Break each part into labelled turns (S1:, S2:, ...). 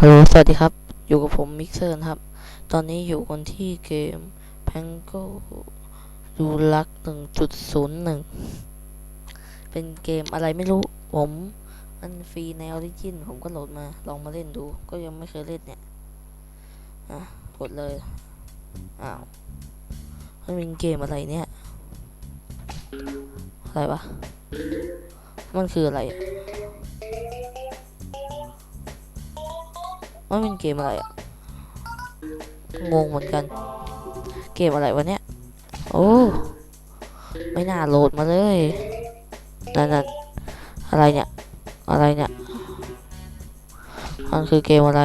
S1: ฮัลโหล สวัสดีครับ อยู่กับผมมิกเซอร์นะครับ ตอนนี้อยู่กันที่เกม p a n g o ดูลัก 1.01 เป็นเกมอะไรไม่รู้ ผมมันฟรีในออริจินผมก็โหลดมา ลองมาเล่นดู ก็ยังไม่เคยเล่นเนี่ย อะ กดเลย อ้าว มันเป็นเกมอะไรเนี่ย อะไรวะ มันคืออะไร มันเป็นเกมอะไรอะงงเหมือนกัน เกมอะไรวะเนี่ย โอ้ ไม่น่าโหลดมาเลยนั่นนั่นอะไรเนี่ย อะไรเนี่ย มันคือเกมอะไร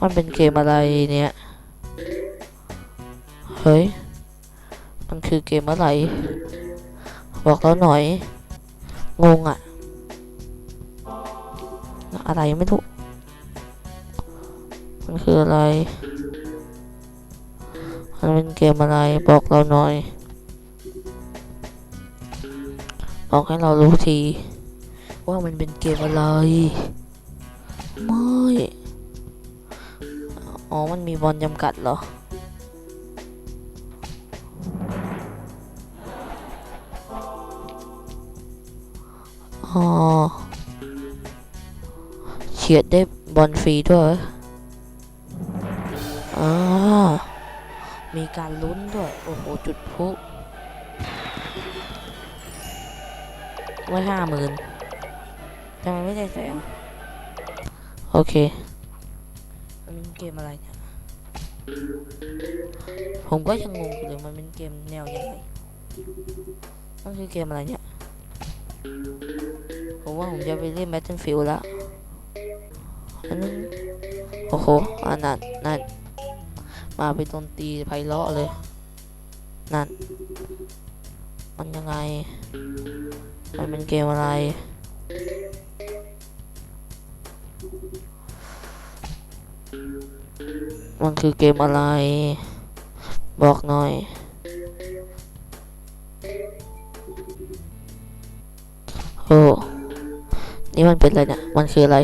S1: มันเป็นเกมอะไรเนี่ย เฮ้ย มันคือเกมอะไร บอกเราหน่อย งงอะ อะไรไม่รู้มันคืออะไร มันเป็นเกมอะไรบอกเราหน่อย บอกให้เรารู้ที ว่ามันเป็นเกมอะไร ไม่ อ๋อ มันมีบอลจำกัดเหรออ๋อ เฉียดได้บอลฟรีด้วยอ่ามีการลุ้นด้วย โอ้โห จุดพลุไว้ห้าหมื่นทำไมไม่ได้แสง โอเคมันเป็นเกมอะไรเนี่ย ผมก็ยังงงอยู่เลยมันเป็นเกมแนวยังไงมันคือเกมอะไรเนี่ย ผมว่าผมจะไปเล่น Battlefield แล้วอันนั้น โอ้โหอันนั้นนั่นมาเป็นดนตรีไพเราะเลย นั่น มันยังไง มันเป็นเกมอะไร มันคือเกมอะไร บอกหน่อย โอ้ นี่มันเป็นอะไรเนี่ย มันคืออะไร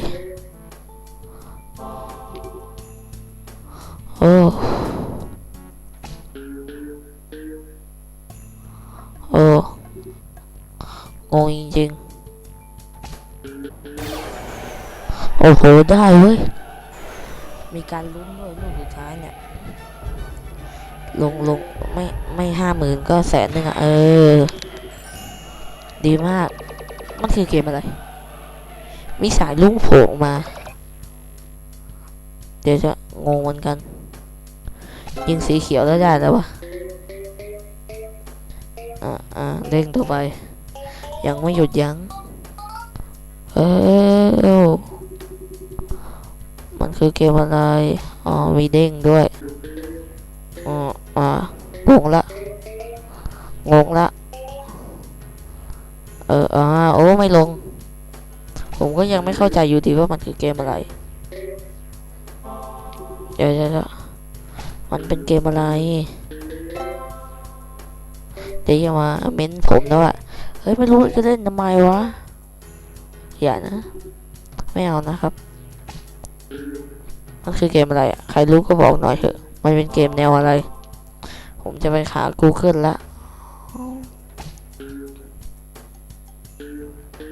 S1: งงจริงๆโอ้โห ได้เว้ย มีการลุ้นด้วยลูกสุดท้ายเนี่ย ลงลงไม่ไม่ห้าหมื่นก็แสนหนึ่งอะเออ ดีมาก มันคือเกมอะไร มีสายลูกโผล่มา เดี๋ยวจะงงเหมือนกัน ยิงสีเขียวแล้วได้แล้ววะอ่าอ่าเร่งต่อไป ยังไม่หยุดยัง้งเออมันคือเกมอะไร อ๋อ มีเด้งด้วย อ๋ออ่างงละ งงละ เออ อ่า โอ้ ไม่ลง ผมก็ยังไม่เข้าใจอยู่ดีว่ามันคือเกมอะไร เดี๋ยวเดี๋ยวมันเป็นเกมอะไร เดี๋ยวอย่ามาเม้นผมนะว่า เฮ้ยไม่รู้จะเล่นทำไมวะ อย่านะ ไม่เอานะครับ มันคือเกมอะไรใครรู้ก็บอกหน่อยเถอะ มันเป็นเกมแนวอะไร ผมจะไปหา Google ละ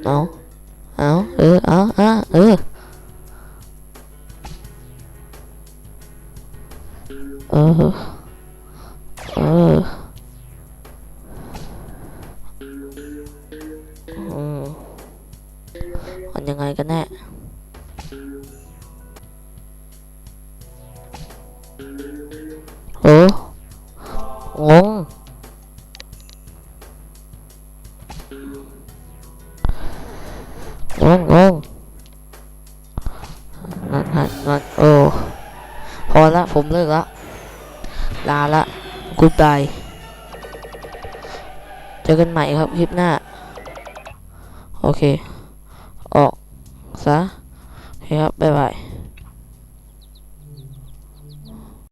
S1: เอาเอาเออ เอาอะเออ เออ เออ มันยังไงกันแน่โอ้งงงงงงนั่นนั่นโอ้พอละผมเลิกละลาละกูดบายเจอกันใหม่ครับคลิปหน้า โอเค ออกซะโอเคครับบ๊ายบาย